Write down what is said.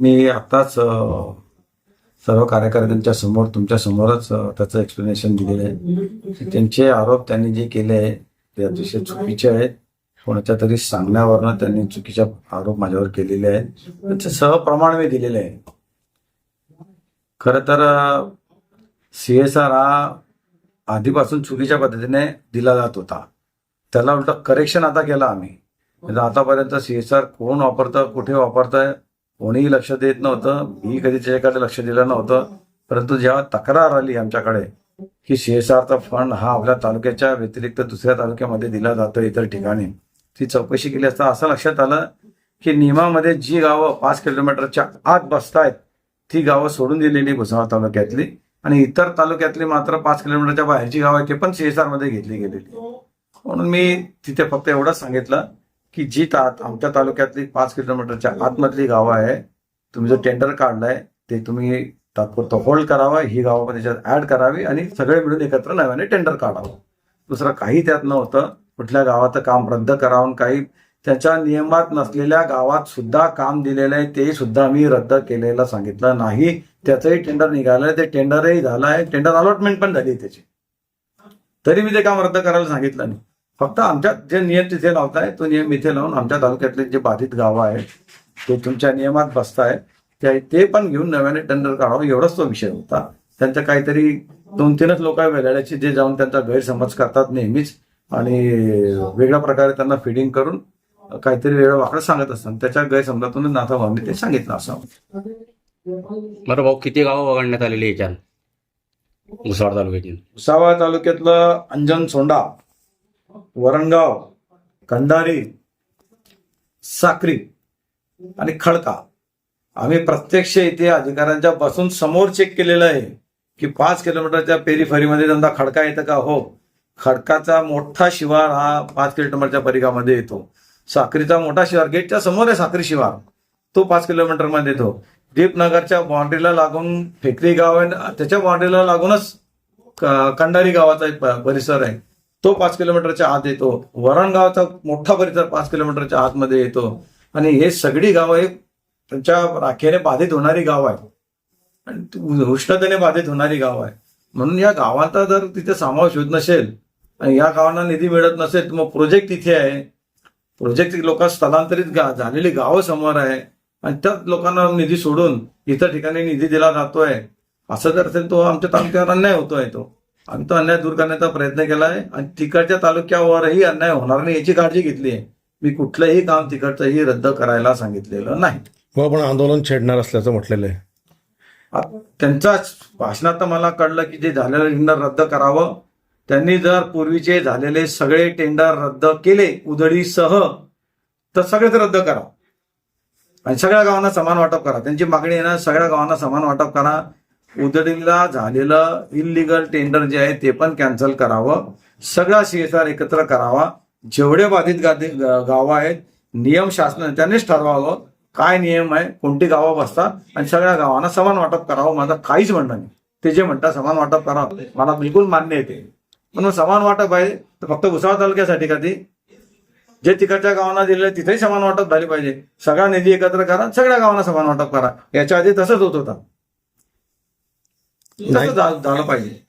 मी आत्ताच सर्व कार्यकर्त्यांच्या समोर तुमच्या समोरच त्याचं एक्सप्लेनेशन दिलेलं आहे. त्यांचे आरोप त्यांनी जे केले आहे ते अतिशय चुकीचे आहेत. कोणाच्या तरी सांगण्यावरनं त्यांनी चुकीचे आरोप माझ्यावर केलेले आहेत. त्याचे सहप्रमाण मी दिलेले आहे. खरं तर सी एस आर हा आधीपासून चुकीच्या पद्धतीने दिला जात होता. त्याला उलट करेक्शन आता केलं आम्ही. म्हणजे आतापर्यंत सी एस आर कोण वापरतं कुठे वापरतंय कोणीही लक्ष देत नव्हतं मी कधी त्याच्याकडे लक्ष दिलं नव्हतं. परंतु जेव्हा तक्रार आली आमच्याकडे की सीएसआरचा फंड हा आपल्या तालुक्याच्या व्यतिरिक्त दुसऱ्या तालुक्यामध्ये दिला जातो इतर ठिकाणी ती चौकशी केली असता असं लक्षात आलं की नियमामध्ये जी गावं पाच किलोमीटरच्या आत बसतायत ती गावं सोडून दिलेली भुसावळ तालुक्यातली आणि इतर तालुक्यातली मात्र पाच किलोमीटरच्या बाहेरची गावं आहेत ते पण सी आरमध्ये घेतली गेलेली. म्हणून मी तिथे फक्त एवढंच सांगितलं की जी तात आमच्या तालुक्यातली पाच किलोमीटरच्या आतमधली गावं आहे तुम्ही जो टेंडर काढलाय ते तुम्ही तात्पुरतं होल्ड करावा ही गावं पण त्याच्यात ऍड करावी आणि सगळे मिळून एकत्र नव्याने टेंडर काढावं. दुसरं काही त्यात नव्हतं. कुठल्या गावाचं काम रद्द करावून काही त्याच्या नियमात नसलेल्या गावात सुद्धा काम दिलेलं आहे ते सुद्धा मी रद्द केलेलं सांगितलं नाही. त्याचंही टेंडर निघालंय ते टेंडरही झालं आहे टेंडर अलॉटमेंट पण झाली त्याची. तरी मी ते काम रद्द करायला सांगितलं नाही. फक्त आमच्या जे नियम तिथे लावताय तो नियम इथे लावून आमच्या तालुक्यातले जे बाधित गावं आहेत ते तुमच्या नियमात बसताय ते ते पण घेऊन नव्याने टेंडर काढावं एवढाच तो विषय होता. त्यांचं काहीतरी दोन तीनच लोक वेगळ्याचे जे जाऊन त्यांचा गैरसमज करतात नेहमीच आणि वेगळ्या प्रकारे त्यांना फिडिंग करून काहीतरी वेगळं वाकडं सांगत असतात. त्याच्या गैरसमजातून नाथा भावने ते सांगितलं असं. बरं भाऊ किती गावं वगळण्यात आलेली याच्यात? मुसवाड तालुक्याची भुसावळ तालुक्यातलं अंजन सोंडा. वरणगाव कंधारी साक्री आणि खडका. आम्ही प्रत्यक्ष इथे अधिकाऱ्यांच्या बसून समोर चेक केलेलं आहे की पाच किलोमीटरच्या पेरीफरीमध्ये त्यांना खडका येतं का? हो. खडकाचा मोठा शिवार हा पाच किलोमीटरच्या परिघामध्ये येतो. साक्रीचा मोठा शिवार गेटच्या समोर आहे साक्री शिवार. तो पाच किलोमीटरमध्ये येतो. दीपनगरच्या बाउंड्रीला लागून फेकरी गाव आहे. त्याच्या बाउंड्रीला लागूनच कंडारी गावाचा एक परिसर आहे. तो पाच किलोमीटरच्या आत येतो. वरणगावचा मोठा परिसर पाच किलोमीटरच्या आतमध्ये येतो. आणि हे सगळी गावं हे त्यांच्या राखेने बाधित होणारी गाव आहे आणि उष्णतेने बाधित होणारी गाव आहे म्हणून या गावांचा जर तिथे समावेश होत नसेल आणि या गावांना निधी मिळत नसेल तर मग प्रोजेक्ट तिथे आहे. प्रोजेक्ट लोक स्थलांतरित गा- झालेली गावं समोर आहे. आणि त्याच लोकांना निधी सोडून इतर ठिकाणी निधी दिला जातोय. असं जर असेल तो आमच्या तालुक्यावर अन्याय होतोय तो. आम्ही तो अन्याय दूर करण्याचा प्रयत्न केला आहे आणि तिकडच्या तालुक्यावरही अन्याय होणार नाही याची काळजी घेतली आहे. मी कुठलंही काम तिकडचंही रद्द करायला सांगितलेलं नाही. व आपण आंदोलन छेडणार असल्याचं म्हटलेलं आहे. त्यांचाच भाषणात मला कळलं की जे झालेलं टेंडर रद्द करावं. त्यांनी जर पूर्वीचे झालेले सगळे टेंडर रद्द केले उधळीसह तर सगळेच रद्द करा. आणि सगळ्या गावांना समान वाटप करा. त्यांची मागणी आहे ना सगळ्या गावांना समान वाटप करा. उदडीला झालेलं इनलिगल टेंडर जे आहे ते पण कॅन्सल करावं. सगळा सीएसआर एकत्र करावा. जेवढे बाधित गादी- गावं आहेत नियम शासन त्यांनीच ठरवावं. काय नियम आहे कोणती गावं बसतात आणि सगळ्या गावांना समान वाटप करावं. माझं काहीच म्हणणं नाही. ते जे म्हणतात समान वाटप करावं मला बिलकुल मान्य येते पण समान वाटप आहे तर फक्त भुसावळ तालुक्यासाठी का ती? जे तिकडच्या गावांना दिले तिथेही समान वाटप झाले पाहिजे. सगळा निधी एकत्र करा सगळ्या गावांना समान वाटप करा. याच्या आधी तसंच होत होता. झालं पाहिजे.